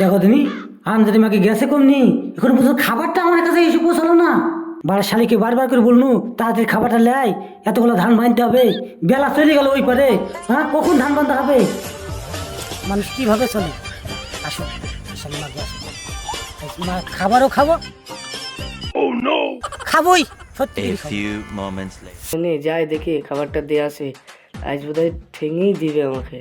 দেখো তুমি আমদানি মাকে গেছে কমনি এখন পর্যন্ত খাবারটা আমার কাছে এসে পৌঁছালো না। বাড়ার শালিকে বারবার করে বলনু তাড়াতাড়ি খাবারটা লেয় এতগুলো ধান বানতে হবে। বেলা চলে গেল ওই পারে। হ্যাঁ কখন ধান বানতে হবে? মানুষ কীভাবে চলে? আসো মাকে মা খাবারও খাব। খাবোই সত্যি। যাই দেখি খাবারটা দিয়ে আসে। আজ বোধহয় ঠেঙেই দিবে আমাকে।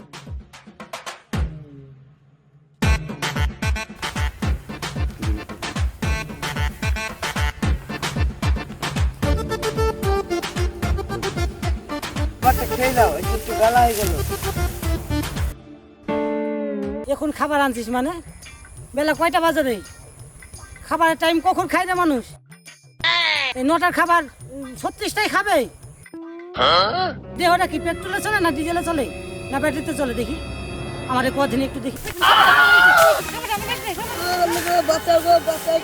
খেয়ে দাও একটু একটু হয়ে গেল। এখন খাবার আনছিস মানে? বেলা কয়টা বাজে রে? খাবারের টাইম কখন খায় না মানুষ? এই নটার খাবার ছত্রিশটাই খাবে? দেহটা কি পেট্রোলে চলে না ডিজেলে চলে? না ব্যাটারিতে চলে দেখি। আমার কদিন একটু দেখি। বাঁচাও গো বাঁচাও।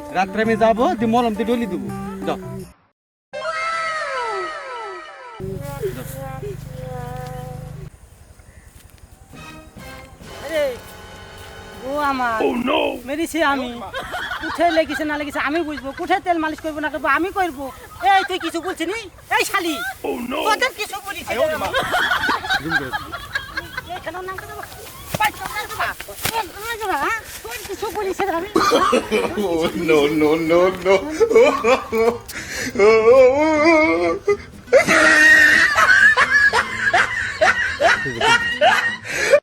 রাত্রে আমি যাব দিয়ে মলম দিয়ে ডলি দেবো। যাও। আরে, ও আমার। মেরেছি আমি। কুঠে লেগেছে না লেগেছে আমি বুঝব। কুঠে তেল মালিশ করব না করব আমি করব। এই তুই কিছু বলছিস নি? এই শালি তোদের কিছু বলিস পুলিশের আমি নো নো নো নো